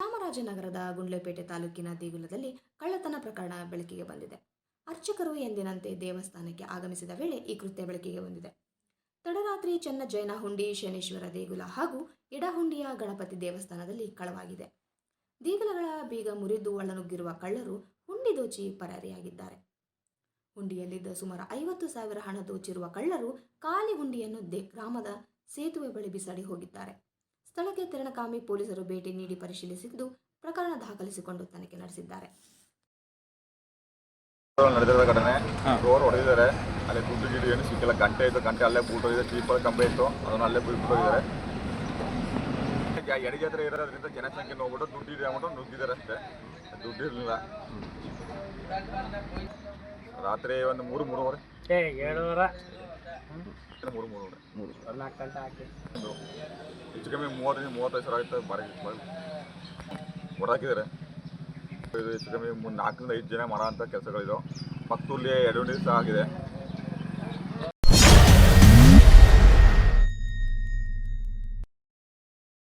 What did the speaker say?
ಚಾಮರಾಜನಗರದ ಗುಂಡ್ಲೆಪೇಟೆ ತಾಲೂಕಿನ ದೇಗುಲದಲ್ಲಿ ಕಳ್ಳತನ ಪ್ರಕರಣ ಬೆಳಕಿಗೆ ಬಂದಿದೆ. ಅರ್ಚಕರು ಎಂದಿನಂತೆ ದೇವಸ್ಥಾನಕ್ಕೆ ಆಗಮಿಸಿದ ವೇಳೆ ಈ ಕೃತ್ಯ ಬೆಳಕಿಗೆ ಬಂದಿದೆ. ತಡರಾತ್ರಿ ಚೆನ್ನ ಜೈನ ಹುಂಡಿ ಶನೇಶ್ವರ ದೇಗುಲ ಹಾಗೂ ಎಡಹುಂಡಿಯ ಗಣಪತಿ ದೇವಸ್ಥಾನದಲ್ಲಿ ಕಳವಾಗಿದೆ. ದೇಗುಲಗಳ ಬೀಗ ಮುರಿದು ಒಳನುಗ್ಗಿರುವ ಕಳ್ಳರು ಹುಂಡಿ ದೋಚಿ ಪರಾರಿಯಾಗಿದ್ದಾರೆ. ಹುಂಡಿಯಲ್ಲಿದ್ದ ಸುಮಾರು ಐವತ್ತು ಸಾವಿರ ಹಣ ದೋಚಿರುವ ಕಳ್ಳರು ಖಾಲಿ ಹುಂಡಿಯನ್ನು ದೇ, ಗ್ರಾಮದ ಸೇತುವೆ ಬಳಿ ಬಿಸಾಡಿ ಹೋಗಿದ್ದಾರೆ. ಸ್ಥಳಕ್ಕೆ ತೆರಳಕಾಮಿ ಪೊಲೀಸರು ಭೇಟಿ ನೀಡಿ ಪರಿಶೀಲಿಸಿದ್ದು ಪ್ರಕರಣ ದಾಖಲಿಸಿಕೊಂಡು ತನಿಖೆ ನಡೆಸಿದ್ದಾರೆ. ನಡೆದಿರೋ ಘಟನೆ ಡೋರ್ ಹೊಡೆದಿದ್ದಾರೆ. ಅಲ್ಲಿ ದುಡ್ಡು ಗಿಡ್ಡು ಏನು ಸಿಕ್ಕಿಲ್ಲ. ಗಂಟೆ ಇತ್ತು ಗಂಟೆ ಅಲ್ಲೇ ಬೂಟೋಗಿದೆ ಚೀಪಲ್ಲಿ ಕಂಬೆ ಇತ್ತು ಅದನ್ನ ಅಲ್ಲೇ ಬಿಟ್ಬಿಟ್ಟಿದ್ದಾರೆ ಎಡಗೆ ಹತ್ರ ಇರೋದ್ರಿಂದ ಜನಸಂಖ್ಯೆ ನೋಡ್ಬಿಟ್ಟು ದುಡ್ಡು ಇದೆ ಅಂದ್ಬಿಟ್ಟು ನುಗ್ಗಿದ್ದಾರೆ ಅಷ್ಟೇ. ದುಡ್ಡು ಇರಲಿಲ್ಲ. ರಾತ್ರಿ ಒಂದು ಮೂರು ಮೂರುವರೆ. ಏ ಏಳುವರೆ ಮೂರು. ಮೂರು ಒಂದು ಹೆಚ್ಚು ಕಮ್ಮಿ ಮೂವತ್ತರಿಂದ ಮೂವತ್ತೈದು ಸಾವಿರ ಆಗುತ್ತೆ ಬಾರಿ ಹೊಡಾಕಿದ್ದಾರೆ ಇದು ಹೆಚ್ಚು ಕಮ್ಮಿ ಮೂರು ನಾಲ್ಕರಿಂದ ಐದು ಜನ ಮರ ಅಂತ ಕೆಲಸಗಳಿದ್ದಾವೆ ಪಕ್ಕದಲ್ಲಿ ಎರಡು ದಿವಸ ಆಗಿದೆ.